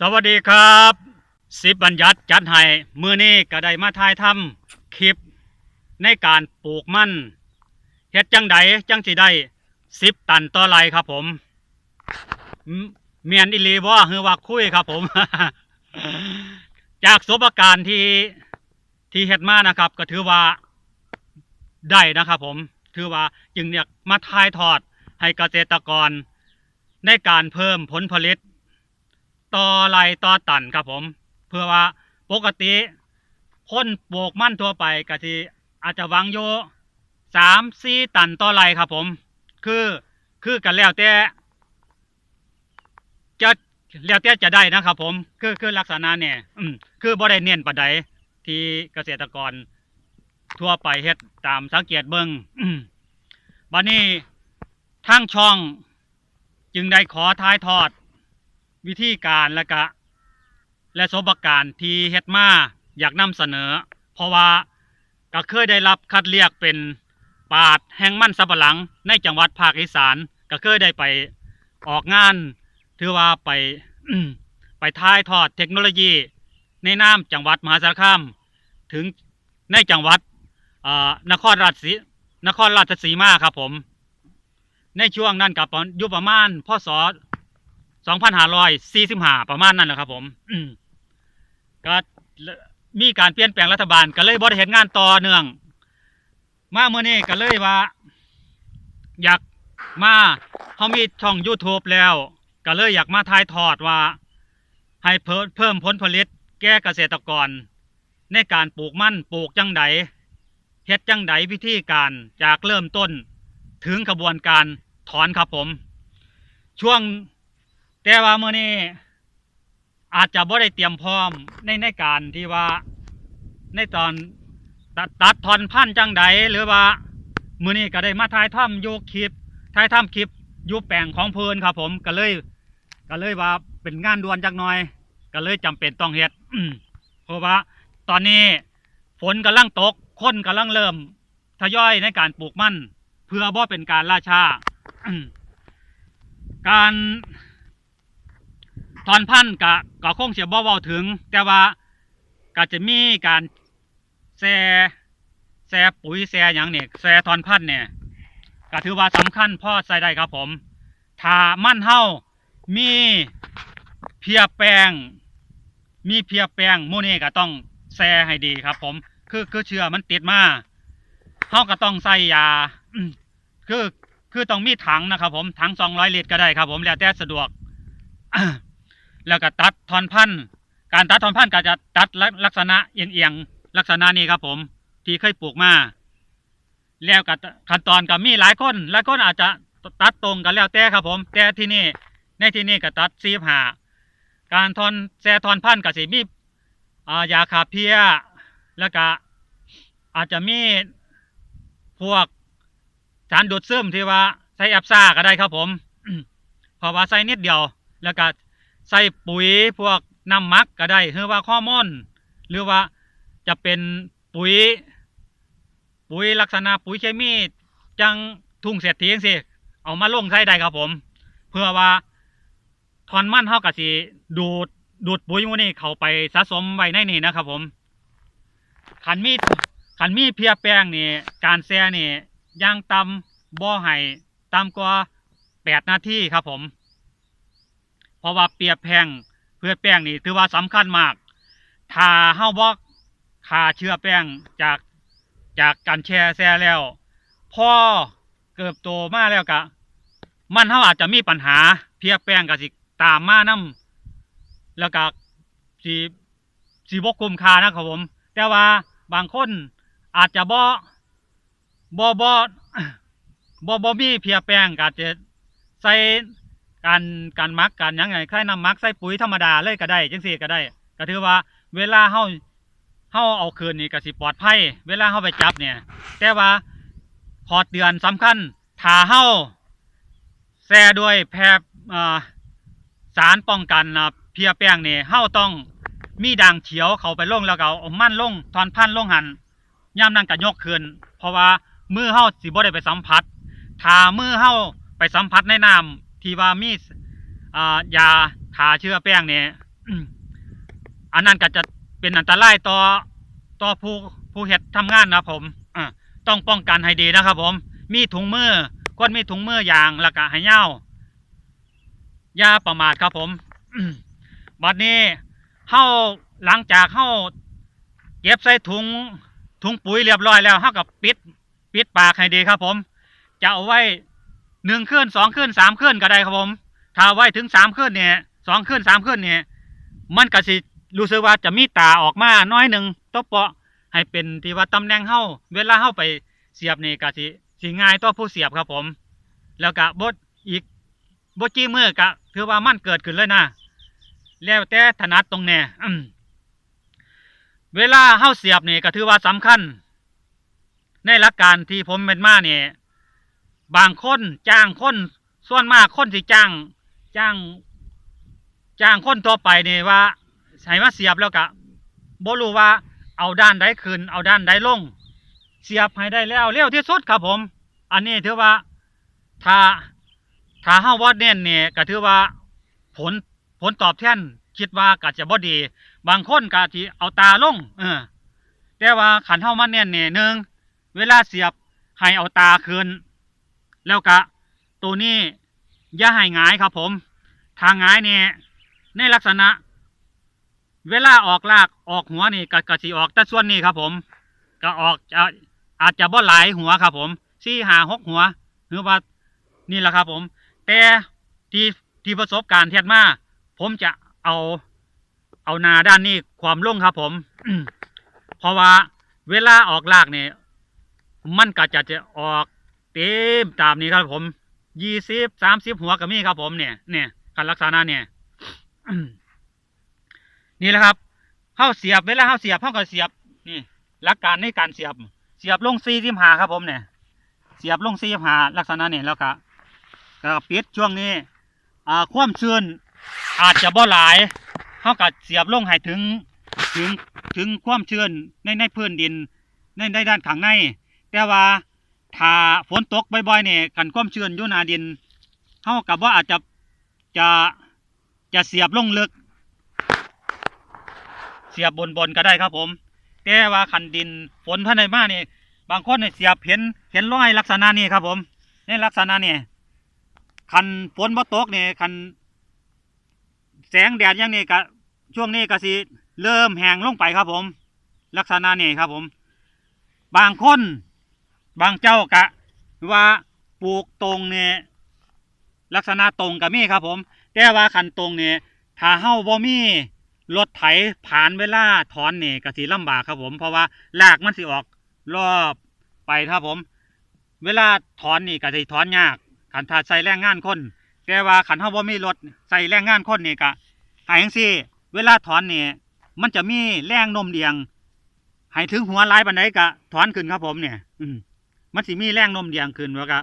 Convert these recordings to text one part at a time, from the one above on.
สวัสดีครับสิบบัญญัติจัดให้มือนี้ก็ได้มาถ่ายทำคลิป ในการปลูกมันเฮ็ดจังใดจังสิได้สิบตันต่อไรครับผมเมียนอิลีบ่คือว่าคุยครับผม จากประสบการณ์ที่ที่เฮ็ดมานะครับ ก็ถือว่าได้นะครับ ผมถือว่าจึงเนี่ยมาถ่ายทอดให้เกษตรกร ในการเพิ่มผลผลิต ต่อไรต่อตันครับผม เพื่อว่าปกติคนปลูกมันทั่วไปก็ที่อาจจะวังโยสามสี่ตันต่อไรครับผม คือคือกันแล้วแต่จะแล้วแต่จะได้นะครับผม คือคือลักษณะเนี่ยอืมคือบ่ได้เน้นปานใดที่เกษตรกรทั่วไปเฮ็ดตามสังเกตเบิงอืมบัดนี้ทางช่องจึงได้ขอท้ายทอด วิธีการและกะ และสบการณ์ที่เฮ็ดมาอยากนำเสนอ เพราะว่าก็เคยได้รับคัดเรียกเป็นปาดแห่งมันสับหลัง ในจังหวัดภาคอีสานก็เคยได้ไปออกงาน ถือว่าไปไปท้ายทอดเทคโนโลยี ในนามจังหวัดมหาสารคามถึงในจังหวัดนครราชสีนครราชสีมาครับผม ในช่วงนั้นกับยุประมาณพศ 2545ประมาณนั้นแหละครับ ผมก็มีการเปลี่ยนแปลงรัฐบาลก็เลยบริเหตุงานต่อเนื่อง มาเมื่อนี้ก็เลยว่า อยากมาเขามีช่อง YouTube แล้ว ก็เลยอยากมาถ่ายทอดว่า ให้เพิ่มเพิ่มผลผลิต แก่เกษตรกร ในการปลูกมันปลูกจังไดเฮ็ดจังไดวิธีการจากเริ่มต้น ถึงขบวนการถอนครับผม ช่วง แต่ว่ามื่อนี้อาจจะบ่ได้เตรียมพร้อมในในการที่ว่าในตอนตัดตัดทอนพันธุ์จังใดหรือว่ามื่อนี้ก็ได้มาถ่ายทำอยู่คลิปถ่ายทำคลิปยู่แปลงของเพลินครับ ผมก็เลยก็เลยว่าเป็นงานด่วนจักหน่อย ก็เลยจำเป็นต้องเฮ็ดเพราะว่า ตอนนี้ฝนกำลังตกคนกำลังเริ่มทยอยในการปลูกมั่นเพื่อบ่เป็นการล่าช้าการ ถอนพันธุ์กะก็คงเสียบ่เว้าถึง แต่ว่าก็จะมีการแซ่แซ่ปุ๋ยแซ่หยังเนี่ยแซ่ถอนพันธุ์เนี่ยก็ถือว่าสำคัญพอใส่ได้ครับผม ถ้ามันเฮามีเพียแป้งมีเพียแป้งหมู่นี้ก็ต้องแซ่ให้ดีครับ ผม คือคือเชื้อมันติดมาเฮาก็ต้องใส่ยาคือคือต้องมีถังนะครับผมถังสองร้อยลิตรก็ได้ครับ ผมแล้วแต่สะดวก แล้วก็ตัดทอนพันธุ์การตัดทอนพันธุ์ก็จะตัดลักษณะเอียงๆลักษณะนี้ครับผม ที่เคยปลูกมาแล้วก็ขั้นตอนก็มีหลายคนหลายคนอาจจะตัดตรงกันแล้วแต่ครับผม แต่ที่นี่ในที่นี่ก็ตัดซีบหาการทอนแซทอนพันธุ์ก็สิมีอายาขาเพียแล้วก็อาจจะมีพวกสารดูดซึมที่ว่าใส่แอปซ่าก็ได้ครับผมเพราะว่าใส่นิดเดียว แล้วก็ ใส่ปุ๋ยพวกน้ำมักก็ได้หรือว่าข้อมอน หรือว่าจะเป็นปุ๋ย ปุ๋ยลักษณะปุ๋ยเคมีจังทุ่งเศรษฐีจังสิเอามาลงใส่ได้ครับผม เพื่อว่าทอนมันเท่ากับสิดูดดูดปุ๋ยมูนี่เข้าไปสะสมไว้ในนี่นะครับผมขันมีขันมีเพียแป้งนี่การแซ่นี่ย่างตำบ่อไห้ตำกว่าแปดนาทีครับผม เพราะว่าเปียบแพงเพื่อแป้งนี่ถือว่าสำคัญมากถ้าเฮาบ่ขาเชื้อแป้งจากจากการแช่แซ่แล้ว พอเกิบโตมาแล้วกะ มันเฮาอาจจะมีปัญหาเพียแป้งก็สิตามมานํแล้วก็สิสิบ่คุ้มค่านะครับผม แต่ว่าบางคนอาจจะบ่บ่บ่บ่บ่มีเพียแป้งก็จะใส่ การการมักการยังไงคล้ายน้ำมักใส่ปุ๋ยธรรมดาเลยก็ได้จังซี่ก็ได้ก็ถือว่าเวลาเฮาเฮาเอาคืนนี่ก็สิปลอดภัย เวลาเฮาไปจับเนี่ย แต่ว่าขอเตือนสำคัญถ้าเฮาแซ่ด้วยแพร่สารป้องกันนะเพียแป้งนี่ยเฮาต้องมีด่างเขียวเขาไปลงแล้วก็เอามั่นลงทอนพันลงหันย่ามนั่นก็ยกขึ้นเพราะว่ามือเฮาสิบ่ได้ไปสัมผัสถ้ามือเฮาไปสัมผัสในน้ำ ที่ว่ามีอ่ายาฆ่าเชื้อแป้งเนี่ยอันนั้นก็จะเป็นอันตรายต่อต่อผู้ผู้เฮ็ดทำงานนะผมอ่าต้องป้องกันให้ดีนะครับผม มีถุงมือคนมีถุงมือยางแล้วก็ให้เหย้ายาประมาทครับผมบัดนี้เฮาหลังจากเฮาเก็บใส่ถุงถุงปุ๋ยเรียบร้อยแล้วเฮากับปิดปิดปากให้ดีครับผม จะเอาไว้ หนึ่งคืนสองคืนสามคืนก็ได้ครับผม ถ้าไว้ถึงสามคืนเนี่ยสองคืนสามคืนเนี่ยมันก็สิรู้สึกว่าจะมีตาออกมาน้อยหนึ่งตบเปาะให้เป็นที่ว่าตำแหน่งเฮาเวลาเฮาไปเสียบนี่ก็สิสิง่ายต่อผู้เสียบครับผม แล้วก็บดอีกบดจี้มือก็ถือว่ามันเกิดขึ้นเลยนะแล้วแต่ถนัดตรงแน่เวลาเฮาเสียบนี่ก็ถือว่าสำคัญ ในหลักการที่ผมเป็นมาเนี่ย บางคนจ้างคนส่วนมากคนที่จ้างจ้างจ้างคนตัวไปเนี่ยว่าให้มาเสียบแล้วก็บ่รู้ว่าเอาด้านใดขึ้นเอาด้านใดลง เสียบให้ได้แล้วเร็วที่สุดครับผม อันนี้ถือว่าถ้าถ้าเฮาบ่เน้นเนี่ยก็ถือว่าผลผลตอบแทนคิดว่าก็จะบ่ดี บางคนก็สิเอาตาลง เออแต่ว่าขันเฮามาเน้นเนี่ยหนึ่งเวลาเสียบให้เอาตาขึ้น แล้วก็ตัวนี้อย่าให้งายครับผม ทางงายเนี่ยในลักษณะ เวลาออกลากออกหัวนี่ก็ก็สิออกแต่ส่วนนี้ครับผมก็ออกจะอาจจะบ่หลายหัวครับผมสี่หาหกหัวหรือว่านี่แหละครับผม แต่ที่ที่ประสบการณ์เทียดมาผมจะเอาเอานาด้านนี้ความลงครับผมเพราะว่าเวลาออกลากเนี่ยมันก็จะจะออก เต็มตามนี้ครับผมยี่สิบสามสิบหัวก็มีครับผมเนี่ยเนี่ยการลักษณะเนี่ยนี่แหละครับเข้าเสียบเวลาเข้าเสียบเข้าก็เสียบนี่หลักการในการเสียบ เสียบลงซีทิมหาครับผมเนี่ย เสียบลงซีทิมหาลักษณะเนี่ยแล้วก็ก็ปิดช่วงนี้อ่าความชื้นอาจจะบ่หลายเท่ากับเสียบลงให้ถึงถึงถึงความชื้นในในพื้นดินในในด้านข้างใน แต่ว่า ถ้าฝนตกบ่อยๆเนี่ยกันความชื้นอยู่นาดินเท่ากับว่าอาจจะจะจะเสียบลงลึก เสียบบนบนๆก็ได้ครับผม แต่ว่าคันดินฝนภายในมาเนี่บางคนเนี่ยเสียบเห็นเห็นรอยลักษณะนี้ครับผมในลักษณะนี้คันฝนบ่ตกเนี่ยคันแสงแดดอย่างนี้ก็ช่วงนี้ก็สิเริ่มแห้งลงไปครับผม ลักษณะนี้ครับผม บางคน บางเจ้ากะว่าปลูกตรงเนี่ยลักษณะตรงกับมีครับผม แต่ว่าคันตรงเนี่ยถ้าเฮ้าบ่มีรถไถผ่านเวลาถอนเนี่ยก็สิลำบากครับผม เพราะว่ารากมันสิออกรอบไปครับผม เวลาถอนนี่ก็สิถอนยากคันถ้าใส่แรงงานคน แต่ว่าขันเฮาบ่มีรถใส่แรงงานคนนี่ก็หายจังซี่ เวลาถอนเนี่ยมันจะมีแรงนมเดียงให้ถึงหัวหลายปานใดก็ถอนขึ้นครับผมเนี่ย อื มันสิมีแรงโนมเดียงขึ้นแล้วก็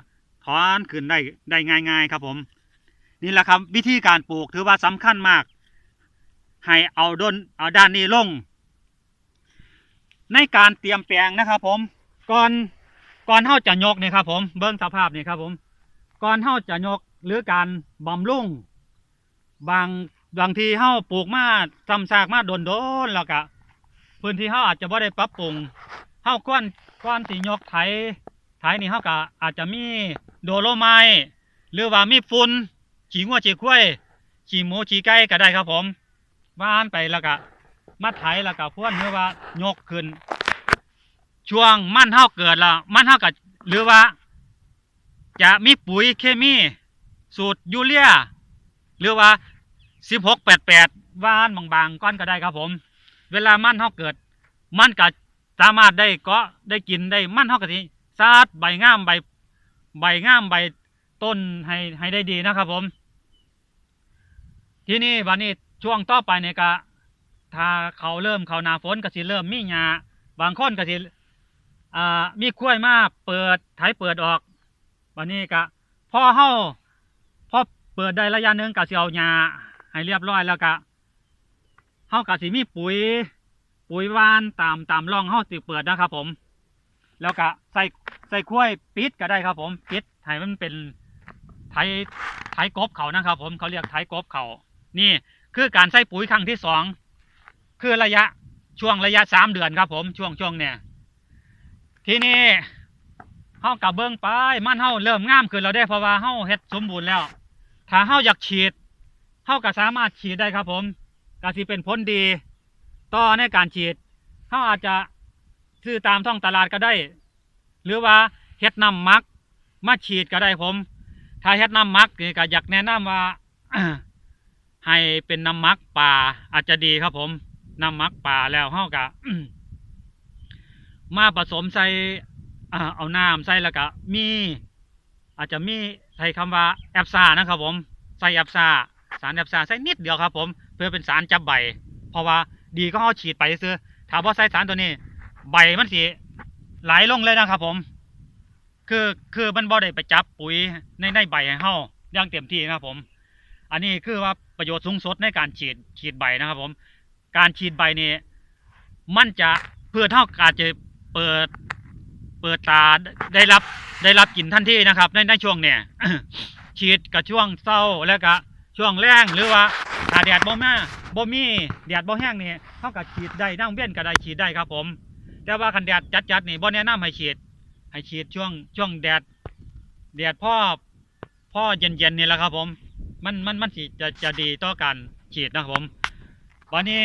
ถอนขึ้นได้ได้ง่ายๆครับผม นี่แหละครับวิธีการปลูกถือว่าสำคัญมาก ให้เอาด้นเอาด้านนี้ลง ในการเตรียมแปลงนะครับผมก่อนก่อนเฮาจะยกเนี่ยครับผมเบิ้งสภาพเนี่ยครับผมก่อนเฮาจะยกหรือการบำรุงบางบางทีเฮาปลูกมาซ้ำซากมาโดนโดนแล้วก็พื้นที่เฮาอาจจะบ่ได้ปรับปรุงเฮาก่อนก่อนสิยกไถ ไถนี่เฮาก็อาจจะมีโดโลไมหรือว่ามีฝุ่นขี้งัวขี้ควายขี้หมูขี้ไก่ก็ได้ครับผมว่านไปแล้วก็มาไถแล้วก็พ่วนหรือว่ายกขึ้น ช่วงมันเฮาเกิดล้วมันเฮาก็หรือว่า จะมีปุ๋ยเคมี สูตรยูเรียหรือว่า1688ว่านบางๆก้อนก็ได้ครับผม เวลามันเฮาเกิด มันก็สามารถได้เกาะได้กินได้มันเฮาก็ สิซาดใบง่ามใบ ใบง่ามใบต้นให้ให้ได้ดีนะครับผม ที่นี่วันนี้ช่วงต่อไปเนี่ยก็ถ้าเขาเริ่มเขานาฝนก็สิเริ่มมีหญ้าบางคนก็สิอ่ามีกล้วยมาเปิดไถเปิดออกวันนี้ก็พอเฮาพอเปิดได้ระยะหนึงก็สิเอาหญ้าให้เรียบร้อยแล้วก็เฮาก็สิมีปุ๋ยปุ๋ยวานตามตามร่องเฮาสิเปิดนะครับผม แล้วก็ใส่ใส่กล้วยปิดก็ได้ครับ ผมปิดให้มันเป็นไถไถกบเขานะครับ ผมเขาเรียกไถกบเขานี่คือการใส่ปุ๋ยครั้งที่สองคือระยะช่วงระยะสามเดือนครับ ผมช่วงช่วงเนี่ยทีนี้เฮากับเบิ้งไปมันเฮาเริ่มงามขึ้นแล้วได้เพราะว่าเฮาเฮ็ดสมบูรณ์แล้ว ถ้าเฮาอยากฉีดเฮาก็สามารถฉีดได้ครับ ผมก็สิเป็นผลดี ต่อในการฉีดเฮาอาจจะ ซื้อตามท้องตลาดก็ได้ หรือว่าเฮ็ดน้ำมักมาฉีดก็ได้ผม ถ้าเฮ็ดน้ำมักนี่ก็อยากแนะนำว่าให้เป็นน้ำมักป่าอาจจะดีครับผมน้ำมักป่าแล้วเฮาก็มาผสมใส่เอาน้ำใส่แล้วก็มี อาจจะมีใส่คำว่าแอปซานะครับผม ใส่แอปซาสารแอปซาใส่นิดเดียวครับผม เพื่อเป็นสารจับใบ เพราะว่าดีก็เอาฉีดไปซื้อถ้าพอใส่สารตัวนี้ ใบมันสิไหลลงเลยนะครับผม คือคือมันบ่ได้ไปจับปุ๋ยในในใบให้เฮาอย่างเต็มที่นะครับผม อันนี้คือว่าประโยชน์สูงสุดในการฉีดฉีดใบนะครับผม การฉีดใบนี่มันจะเพื่อเท่าการจะเปิดเปิดตาได้รับได้รับกลิ่นทันทีนะครับ ในในช่วงเนี่ยฉีดกับช่วงเศร้าแล้วก็ช่วงแรงหรือว่าถ้าแดดบ่มาบ่มีแดดบ่แห้งนี่เท่ากับฉีดได้นั่งเวียนก็ได้ฉีดได้ครับผม แต่ว่าคันแดดจัดๆนี่บ่แนะนำให้ฉีดให้ฉีดช่วงช่วงแดดแดดพ่อพ่อเย็นๆนี่แหละครับผม มันมันมันสิจะจะดีต่อการฉีดนะครับผมวันนี้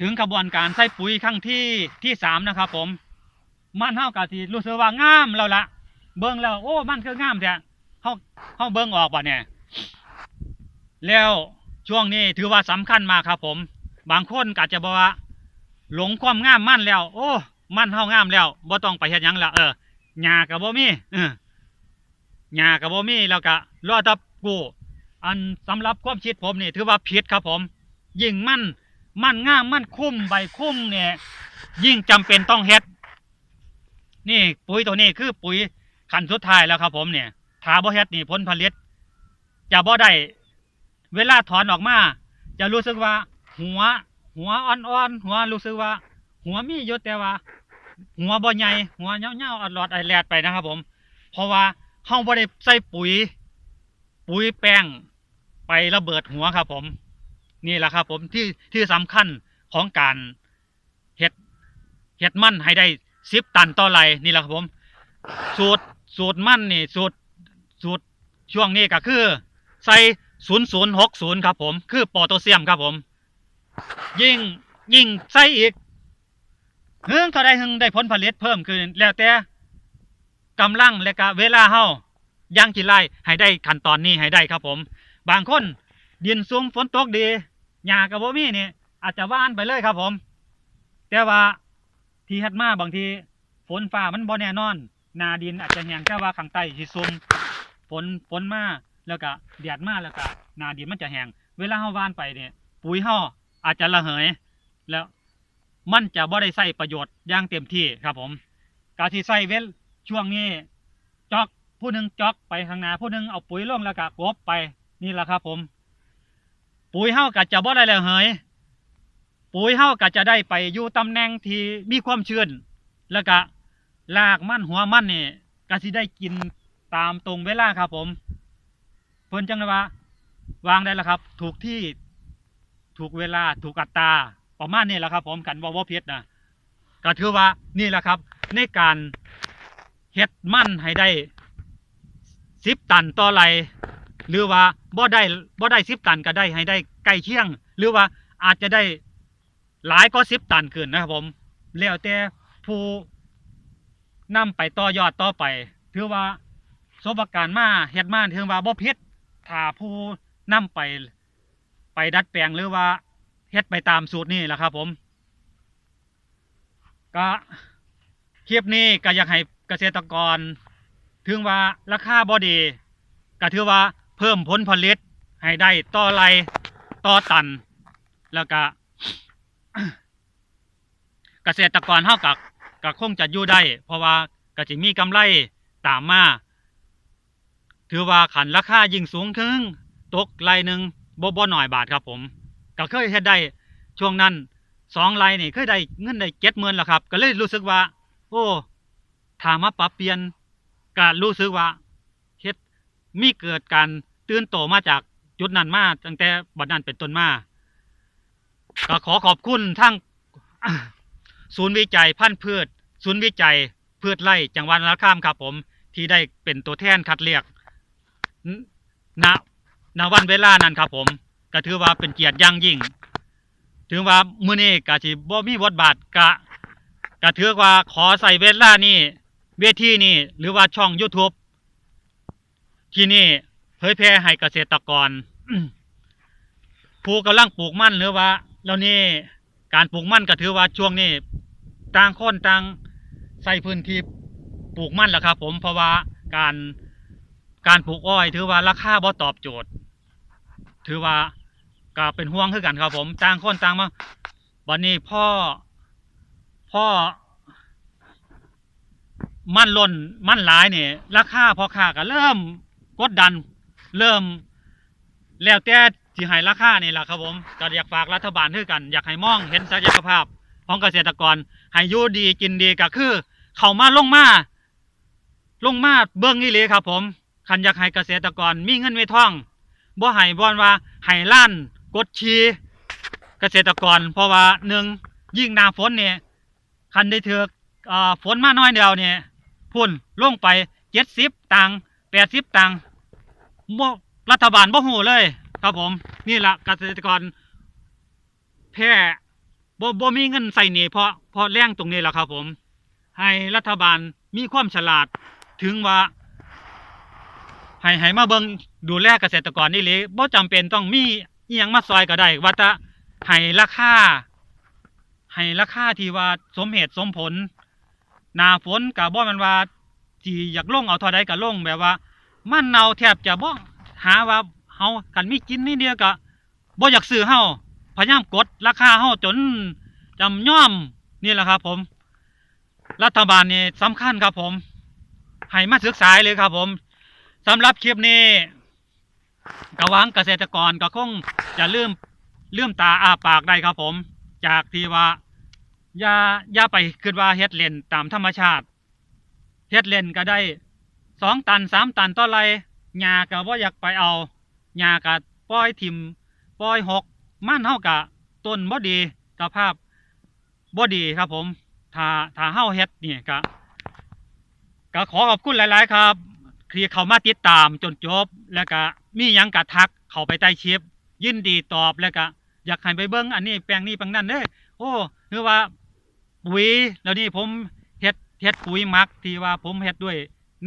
ถึงกระบวนการใส่ปุ๋ยครั้งที่ที่สามนะครับผม มันเท่ากับที่รู้สึกว่างามแล้วละเบิ้งแล้วโอ้มันคืองามแท้เฮาเฮาเบิ้งออกป่ะเนี่ย แล้วช่วงนี้ถือว่าสำคัญมากครับผม บางคนก็อาจจะบอกว่า หลงความงามมั่นแล้ว โอ้มั่นเฮางามแล้วบ่ต้องไปเฮ็ดหยังละเออหญ้าก็บ่มีเออหญ้าก็บ่มีแล้วก็รอแตับกูอันสำหรับความคิดผมนี่ถือว่าผิดครับผม ยิ่งมั่นมั่นงามมั่นคุ้มใบคุ้มเนี่ยยิ่งจำเป็นต้องเฮ็ดนี่ปุ๋ยตัวนี้คือปุ๋ยขั้นสุดท้ายแล้วครับ ผมเนี่ยถาบ่เฮ็ดนี่ผลผลิตจะบ่ได้เวลาถอนออกมา จะรู้สึกว่าหัว หัวอ่อนๆหัวรู้สึกว่า หัวมีอยู่แต่ว่า หัวบ่ใหญ่หัวเหี่ยวๆอดหลอดไอแลดไปนะครับ ผม เพราะว่าเฮาบ่ได้ใส่ปุ๋ย ปุ๋ยแป้ง ไประเบิดหัวครับ ผม นี่แหละครับ ผมที่ที่สำคัญของการเฮ็ดเฮ็ดมั่นให้ได้สิบตันต่อไรนี่แหละครับผม สูตรสูตรมั่นนี่สูตรสูตรช่วงนี้ก็คือ ใส่ศูนย์ศูนย์หกศูนย์ครับผม คือโพแทสเซียมครับผม ยิ่งยิ่งใส่อีกเฮืองเท่าใดหึงได้ผลผลิตเพิ่มขึ้นแล้วแต่กำลังและก็เวลาเฮาย่างกี่ไร่ให้ได้ขั้นตอนนี้ให้ได้ครับผม บางคนดินสูงฝนตกดีหญ้ากับบ่มีนี่อาจจะว่านไปเลยครับผม แต่ว่าที่ฮ็ดมาบางทีฝนฟ้ามันบ่แน่นอน นาดินอาจจะแห้งแต่ว่าข้างใต้สิซุ่มฝนฝนมาแล้วก็แดดมาแล้วก็นาดินมันจะแห้งเวลาเฮาว่านไปเนี่ยปุ๋ยเฮา อาจจะระเหย แล้วมันจะบ่ได้ใช้ประโยชน์อย่างเต็มที่ครับผม การที่ใช้เว้นช่วงนี้จอกผู้หนึ่งจอกไปข้างหน้าผู้หนึ่งเอาปุ๋ยลงแล้วก็กบไปนี่แหละครับผม ปุ๋ยเฮาก็จะบ่ได้ระเหย ปุ๋ยเฮาก็จะได้ไปอยู่ตำแหน่งที่มีความชื้นแล้วก็รากมันหัวมันนี่ก็สิได้กินตามตรงเวลาครับผม เพิ่นจังเลยว่าวางได้แล้วครับ ถูกที่ ถูกเวลาถูกอัตราประมาณนี้แหละครับ ผมกันว่าว่าเพชรนะก็ถือว่านี่แหละครับ ในการเฮ็ดมันให้ได้สิบตันต่อไรหรือว่าบ่ได้บ่ได้สิบตันก็ได้ให้ได้ใกล้เคียง หรือว่าอาจจะได้หลายก็สิบตันขึ้นนะครับผมแล้วแต่ผู้นำไปต่อยอดต่อไป ถือว่าประสบการณ์มาเฮ็ดมาถือว่าบ่ผิดถ้าผู้นำไป ไปดัดแปลงหรือว่าเฮ็ดไปตามสูตรนี่แหละครับ ผมก็คลิปนี้ก็อยากให้เกษตรกร ถึงว่าราคาบ่ดีก็ถือว่าเพิ่มผลผลิตให้ได้ต่อไรต่อตัน แล้วก็เกษตรกรเฮากับก็คงจะอยู่ได้ เพราะว่าก็จะมีกำไรตามมา ถือว่าขันราคายิ่งสูงถึงตกไรหนึ่ง บ่บ่หน่อยบาทครับผมก็เคยเฮ็ดได้ช่วงนั้นสองไรนี่เคยได้เงินได้เจ็ดหมื่นแล้วครับ ก็เลยรู้สึกว่า โอ้ถามาปรับเปลี่ยนก็รู้สึกว่าเฮ็ดมีเกิดการตื่นโตมาจากจุดนั้นมาตั้งแต่บัดนั้นเป็นต้นมาก็ขอขอบคุณทั้งศูนย์วิจัยพันธุ์พืช ศูนย์วิจัยพืชไร่จังหวัดนราคามครับผมที่ได้เป็นตัวแทนคัดเลือกณ ณวันเวลานั้นครับผมก็ถือว่าเป็นเกียรติอย่างยิ่งถือว่ามื้อนี้ก็สิบ่มีบทบาทกะก็ถือว่าขอใส่เวลานี่เวทีนี่หรือว่าช่อง YouTube ที่นี่เผยแพร่ให้เกษตรกรผู้กำลังปลูกมันหรือว่าแล้วนี่การปลูกมันก็ถือว่าช่วงนี้ต่างคนต่างใส่พื้นที่ปลูกมันแหละครับ ผมเพราะว่าการการปลูกอ้อย ถือว่าราคาบ่ตอบโจทย์ ถือว่าก็เป็นห่วงคือกันครับผมต่างคนต่างมาวันนี้พ่อพ่อมันล่นมันหลายเนี่ยราคาพอค้าก็เริ่มกดดัน เริ่มแล้วแต่ที่ให้ราคานี่แหละครับผมก็อยากฝากรัฐบาลคือกัน อยากให้มองเห็นศักยภาพของเกษตรกรให้อยู่ดีกินดีก็คือ เข้ามาลงมาลงมาเบิ่งนี่เลยครับ ผมคันอยากให้เกษตรกรมีเงินมีทอง บ่ให้บ่อนว่าให้ล้านกดชีเกษตรกร เพราะว่าหนึ่งยิ่งหน้าฝนเนี่ยคันได้เถือกอฝนมาน้อยเดียวเนี่ยพุ่นลงไปเจ็ดสิบตังแปดสิบตังบ่รัฐบาลบ่หูเลย ครับผมนี่แหละเกษตรกรแพร่บ่บ่มีเงินใส่หนี้เพราะเพราะแรงตรงนี้แหละครับผม ให้รัฐบาลมีความฉลาดถึงว่าให้ให้มาเบิง ดูแลเกษตรกรนี่เลยบ่จำเป็นต้องมีอียงมาซอยก็ได้ว่าแต่ให้ราคาให้ราคาที่ว่าสมเหตุสมผลหนาฝนก็บ่แม่นว่าสิอยากลงเอาท่าใดก็ลงแบบว่า มันเนาแทบจะบ่หาว่าเฮากันมีกินนี่เดียวก็บ่อยากซื้อเฮาพยายามกดราคาเฮาจนจำย่อมนี่แหละครับ ผม รัฐบาลนี่สำคัญครับผมให้มาศึกษาเลยครับผมสำหรับคลิปนี้ กหวังเกษตรกรก็คงจะลืมลืมตาอ้าปากได้ครับผม จากที่ว่าอย่าอย่าไปคิดว่าเฮ็ดเล่นตามธรรมชาติเฮ็ดเล่นก็ได้สองตันสามตันต่อไรหญ้าก็บ่อยากไปเอาหญ้าก็ปล่อยทิ่มปล่อยหกมันเฮาก็ต้นบ่ดีสภาพบ่ดีครับผม ถ้าถ้าเฮาเฮ็ดนี่ก็ก็ขอขอบคุณหลาย ๆ ครับที่เข้ามาติดตามจนจบแล้วก็ มียังกะทักเข้าไปใต้คลิปยินดีตอบแล้วก็อยากให้ไปเบิ่งอันนี้แปลงนี้แปลงนั้นเด้อโอ้คือว่าปุ๋ยแล้วนี่ผมเฮ็ดเฮ็ดปุ๋ยมักที่ว่าผมเฮ็ดด้วย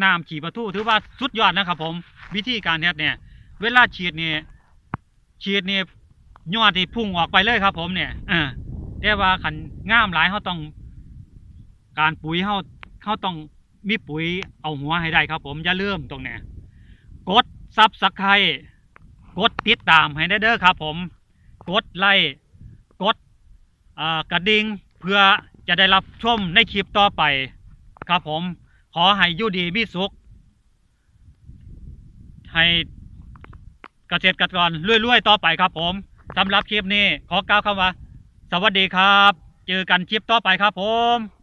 น้ำฉีดประทูถือว่าสุดยอดนะครับผมวิธีการเฮ็ดเนี่ย เวลาฉีดนี่ยฉีดนี่ยยอดนี่พุ่งออกไปเลยครับ ผมเนี่ยเออแต่ว่าขันง่ามหลายเขาต้อง การปุ๋ยเขาเขาต้องมีปุ๋ยเอาหัวให้ได้ครับ ผมอย่าลืมตรงเนี้ยกด ซับสไครกดติดตามให้ได้เด้อครับผม กดไลค์กดกระดิ่งเพื่อจะได้รับชมในคลิปต่อไป ครับผม ขอให้ยู่ดีมีสุข ให้เกษตรกรรวยๆต่อไปครับผมสำหรับคลิปนี้ขอกล่าวคำว่า สวัสดีครับ เจอกันคลิปต่อไปครับผม